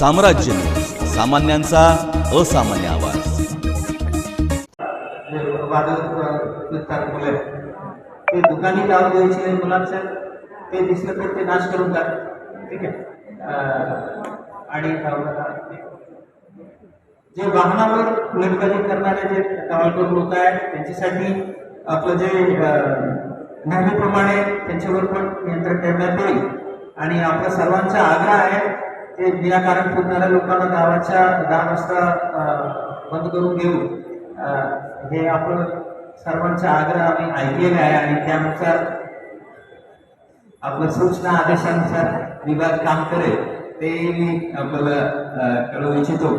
साम्राज्य. सामान्यांचा असामान्य आवाज. जे मुलं ते दुकानी लावून द्यायचे नाही मुलांचं ते दिसलं तर ते नाश करून टाक. ठीक आहे. आणि जे वाहनावर फुलटबाजी करणारे जे टवाळखोर लोक आहेत त्यांच्यासाठी आपलं जे नेहमीप्रमाणे त्यांच्यावर पण नियंत्रण ठेवण्यात येईल. आणि आपल्या सर्वांचा आग्रह आहे ते निराकारण पुरणाऱ्या लोकांना गावाच्या दहा वाजता बंद करून घेऊ हे आपण सर्वांचा आग्रह आम्ही ऐकलेला आहे आणि त्यानुसार आपल्या सूचना आदेशानुसार विभाग काम करेल ते मी आपल्याला कळवू इच्छितो.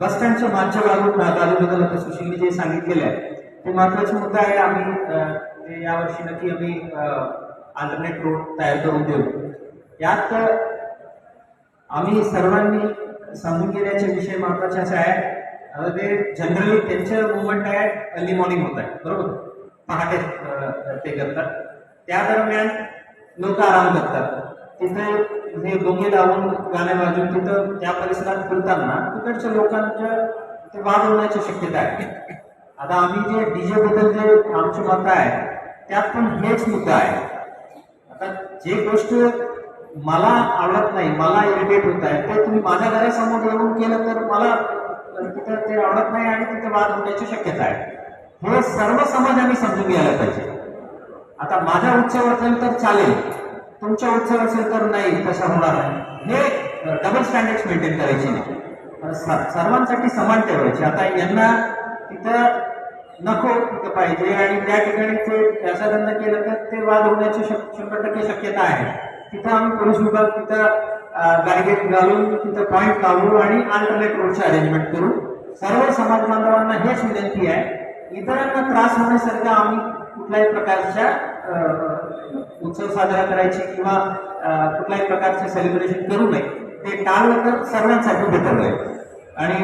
बस स्टँडच्या मागच्या बाजू बाजूबद्दल आता सुशीलने जे सांगितलेलं आहे ते महत्त्वाचा मुद्दा आहे. आम्ही ते यावर्षी नक्की आम्ही अल्टरनेट रोड तयार करून देऊ. यात आम्ही सर्वांनी समजून घेण्याचे विषय महत्त्वाचे असे आहे आता ते जनरली त्यांचं मुवमेंट आहे अर्ली मॉर्निंग होत आहे. बरोबर? पहाटे ते करतात. त्या दरम्यान लोक आराम करतात. तिथे हे डोंगे लावून गाणे वाजून तिथं त्या परिसरात फिरताना तिकडच्या लोकांच्या ते वाद होण्याची शक्यता आहे. आता आम्ही जे डीजे बद्दल जे आमची मत आहे त्यात पण हेच मुद्दा आहे. आता जे गोष्ट मला आवडत नाही मला इरिटेट होत आहे. ते तुम्ही माझ्या घरासमोर येऊन केलं तर मला तिथं ते आवडत नाही आणि तिथे वाद होण्याची शक्यता आहे. हे सर्व समाज आम्ही समजून घ्यायला पाहिजे. आता माझा उत्सव असेल तर चालेल तुमचा उत्सव असेल तर नाही तसा होणार नाही. हे डबल स्टँडर्ड मेंटेन करायची नाही. सर्वांसाठी समान ठेवायचे. आता यांना तिथं नको तिथं पाहिजे आणि त्या ठिकाणी ते असा धंदा तर ते वाद होण्याची शक- शंभर टक्के शक्यता आहे. तिथं आम्ही पोलीस विभाग तिथं बॅरिगेट घालून तिथं पॉईंट लावू आणि अल्टरनेट रोडचे अरेंजमेंट करू सर्व समाज बांधवांना हेच विनंती आहे इतरांना त्रास होण्यासारखं आम्ही कुठल्याही प्रकारच्या उत्सव साजरा करायची किंवा कुठल्याही प्रकारचे सेलिब्रेशन करू नये. ते टाळलं तर सर्वांसाठी बेटर होईल. आणि